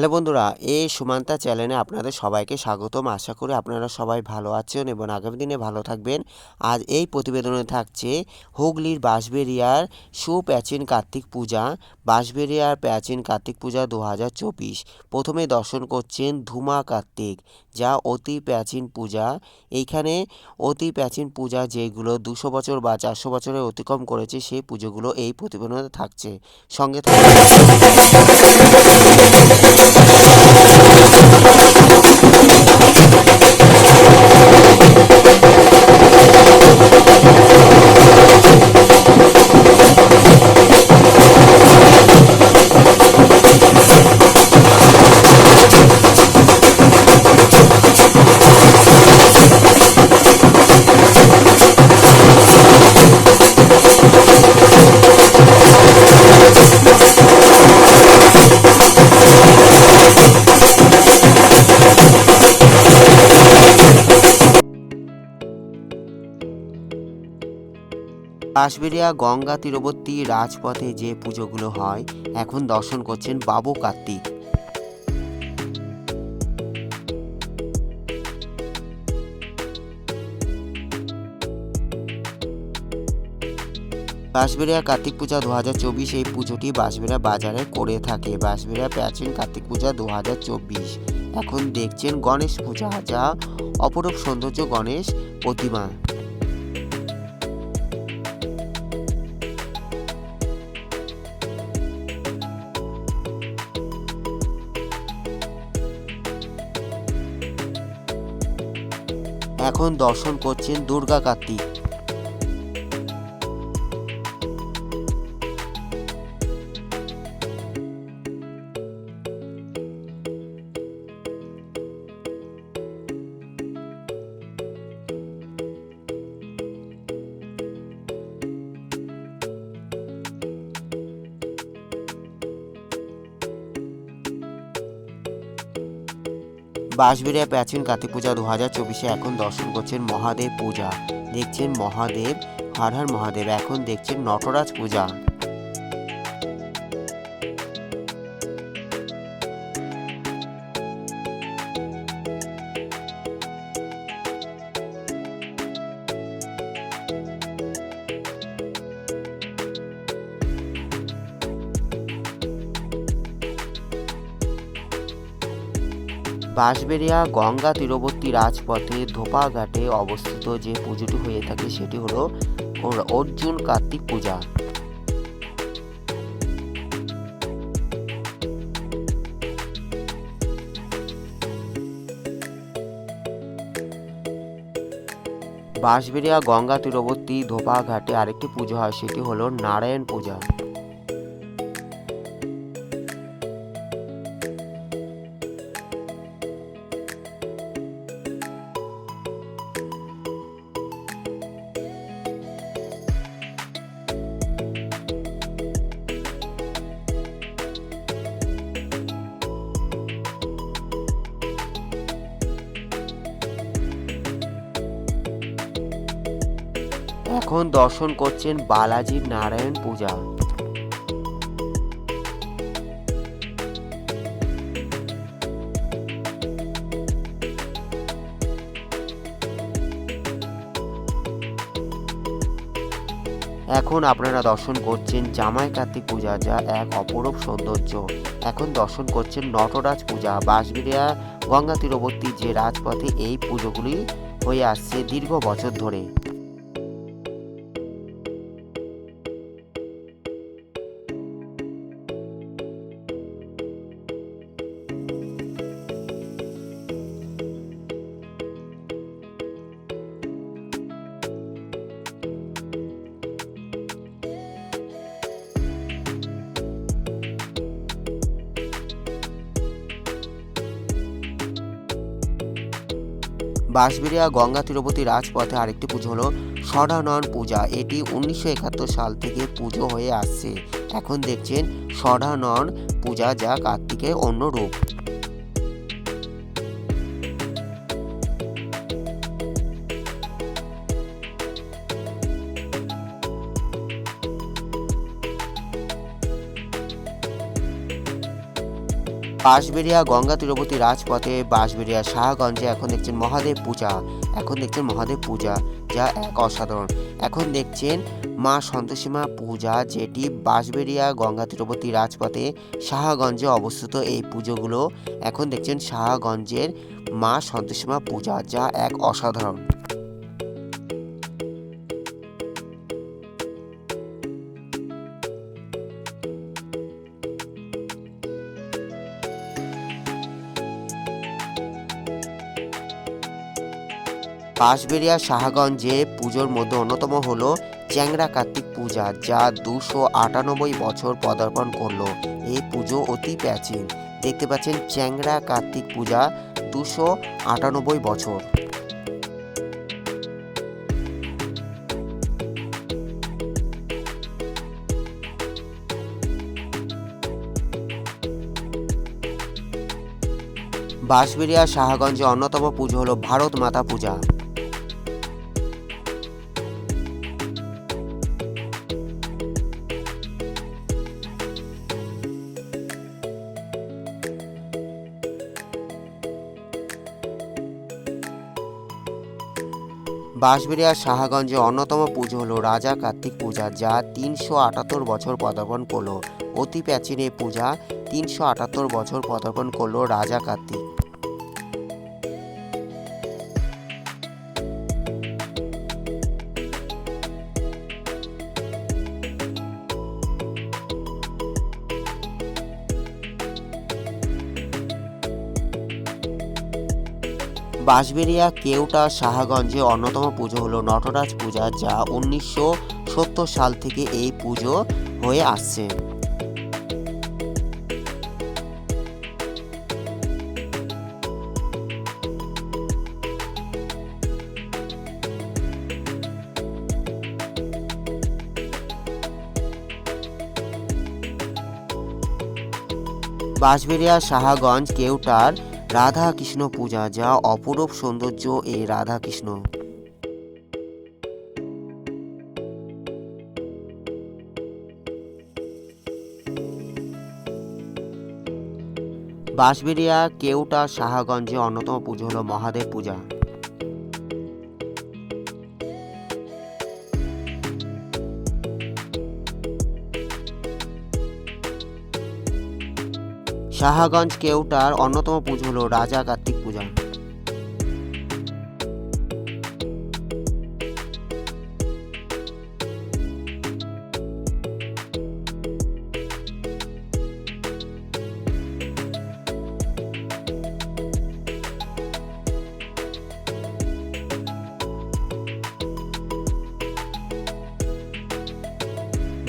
Hello বন্ধুরা এই সুমান্তা চ্যানেলে আপনাদের সবাইকে স্বাগতম। আশা করি আপনারা সবাই ভালো আছেন এবং আগামী দিনে ভালো থাকবেন। আজ এই প্রতিবেদনে থাকছে হুগলির বাঁশবেরিয়ার সুপ্রাচীন কার্তিক পূজা। বাঁশবেরিয়ার প্রাচীন কার্তিক পূজা দু হাজার চব্বিশ। প্রথমে দর্শন করছেন ধুমা কার্তিক, যা অতি প্রাচীন পূজা। এইখানে অতি প্রাচীন পূজা যেগুলো দুশো বছর বা চারশো বছরের অতিক্রম করেছে, সেই পুজোগুলো এই প্রতিবেদনে থাকছে। সঙ্গে থাকছে বাঁশবেড়িয়া গঙ্গা তীরবর্তী রাজপথে যে পুজোগুলো হয়, এখন দর্শন করছেন বাবু কার্তিক। বাঁশবেড়িয়া কার্তিক পূজা দু হাজার চব্বিশ, এই পুজোটি বাঁশবেড়িয়া বাজারে করে থাকে। বাঁশবেড়িয়া প্রাচীন কার্তিক পূজা দু হাজার চব্বিশ। এখন দেখছেন গণেশ পূজা, যা অপরূপ সৌন্দর্য গণেশ প্রতিমা এখন দর্শন করছেন দুর্গা কার্তিক। বাঁশবেড়িয়া প্রাচীন কার্তিক পূজা দু হাজার চব্বিশে এখন দর্শন করছেন মহাদেব পূজা। দেখছেন মহাদেব, হর হর মহাদেব, এখন দেখছেন নটরাজ পূজা। বাঁশবেড়িয়া গঙ্গা তীরবর্তী রাজপথে ধোপাঘাটে অবস্থিত যে পুজোটি হয়ে থাকে সেটি হলো অর্জুন কার্তিক পূজা। বাঁশবেড়িয়া গঙ্গা তীরবর্তী ধোপাঘাটে আরেকটি পুজো হয়, সেটি হলো নারায়ণ পূজা। এখন দর্শন করছেন বালাজির নারায়ণ পূজা। এখন আপনারা দর্শন করছেন জামাই কার্তিক পূজা, যা এক অপরূপ সৌন্দর্য। এখন দর্শন করছেন নটরাজ পূজা, বাঁশবিড়িয়া গঙ্গা তীরবর্তী যে রাজপথে এই পুজোগুলি হয়ে আসছে দীর্ঘ বছর ধরে। বাঁশবেড়িয়া গঙ্গা তিরুপতি রাজপথে আরেকটি পুজো হলো ষড়ানয়ন পূজা। এটি উনিশশো একাত্তর সাল থেকে পুজো হয়ে আসছে। এখন দেখছেন ষড়ানয়ন পূজা যা কার্তিকের অন্য রূপ বাঁশবেড়িয়া গঙ্গা তীরবর্তী রাজপথে বাঁশবেড়িয়া শাহগঞ্জে এখন দেখছেন মহাদেব পূজা। এখন দেখছেন মহাদেব পূজা, যা এক অসাধারণ। এখন দেখছেন মা সন্তোষীমা পূজা, যেটি বাঁশবেড়িয়া গঙ্গা তীরবর্তী রাজপথে শাহগঞ্জে অবস্থিত এই পুজোগুলো। এখন দেখছেন শাহগঞ্জের মা সন্তোষীমা পূজা, যা এক অসাধারণ। বাঁশবেড়িয়া শাহগঞ্জে পুজোর মধ্যে অন্যতম হলো চ্যাংরা কার্তিক পূজা, যা দুশো আটানব্বই বছর পদার্পণ করল। এই পুজো অতি প্রাচীন। দেখতে পাচ্ছেন চ্যাংরা কার্তিক পূজা দুশো আটানব্বই বছর। বাঁশবেড়িয়া শাহগঞ্জে অন্যতম পুজো হলো ভারত মাতা পূজা। বাঁশবেড়িয়া সাহাগঞ্জে অন্যতম পুজো হলো রাজা কার্তিক পূজা, যা তিনশো আটাত্তর বছর পদার্পণ করল। অতি প্রাচীন এই পূজা তিনশো আটাত্তর বছর পদার্পণ করল রাজা কার্তিক। বাঁশবেড়িয়া কেউটা শাহগঞ্জে অন্যতম পুজো হলো নটরাজ পূজা, যা উনিশশো সত্তর সাল থেকে এই পুজো হয়ে আসছে। বাঁশবেড়িয়া শাহগঞ্জ কেওটার রাধা কৃষ্ণ পূজা, যা অপরূপ সৌন্দর্য এই রাধা কৃষ্ণ বাঁশবেড়িয়া, কেউটা শাহগঞ্জে অন্যতম পুজো হলো মহাদেব পূজা। শাহগঞ্জ কেউটার অন্যতম পুজো হলো রাজা কার্তিক পূজা।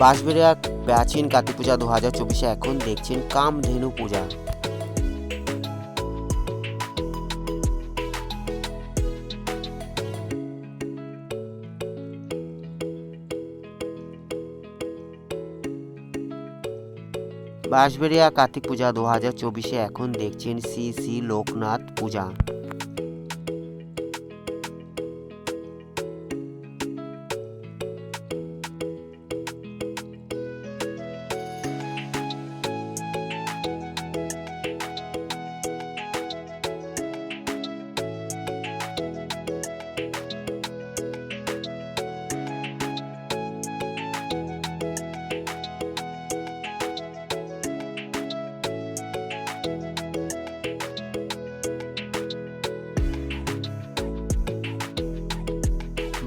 বাঁশবেড়িয়া প্রাচীন কার্তিক পূজা দু হাজার চব্বিশে এখন দেখছেন কামধেনু পূজা। বাঁশবেড়িয়া কার্তিক পূজা দু হাজার চব্বিশে এখন দেখছেন শ্রী শ্রী লোকনাথ পূজা।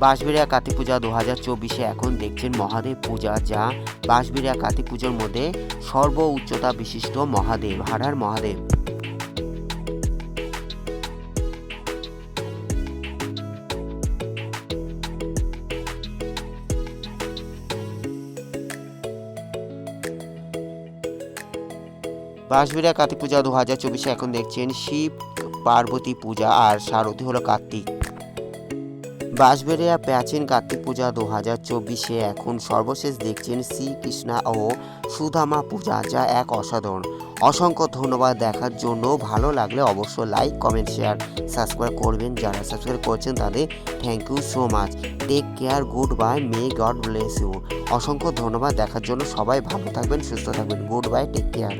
বাঁশবেড়িয়া কার্তিক পূজা দু হাজার চব্বিশে এখন দেখছেন মহাদেব পূজা, যা বাঁশবেড়িয়া কার্তিক পুজোর মধ্যে সর্ব উচ্চতা বিশিষ্ট মহাদেব হাড়ার মহাদেব। বাঁশবেড়িয়া কার্তিক পূজা দু হাজার চব্বিশে এখন দেখছেন শিব পার্বতী পূজা আর সারথী হলো কার্তিক। বাঁশবেড়িয়া প্রাচীন কার্তিক পূজা দু হাজার চব্বিশে এখন সর্বশেষ দেখছেন শ্রীকৃষ্ণা ও সুধামা পূজা, যা এক অসাধারণ। অসংখ্য ধন্যবাদ দেখার জন্য। ভালো লাগলে অবশ্যই লাইক কমেন্ট শেয়ার সাবস্ক্রাইব করবেন। যারা সাবস্ক্রাইব করছেন তাদের thank you so much take care good bye may God bless you অসংখ্য ধন্যবাদ দেখার জন্য। সবাই ভালো থাকবেন, সুস্থ থাকবেন। Good bye take care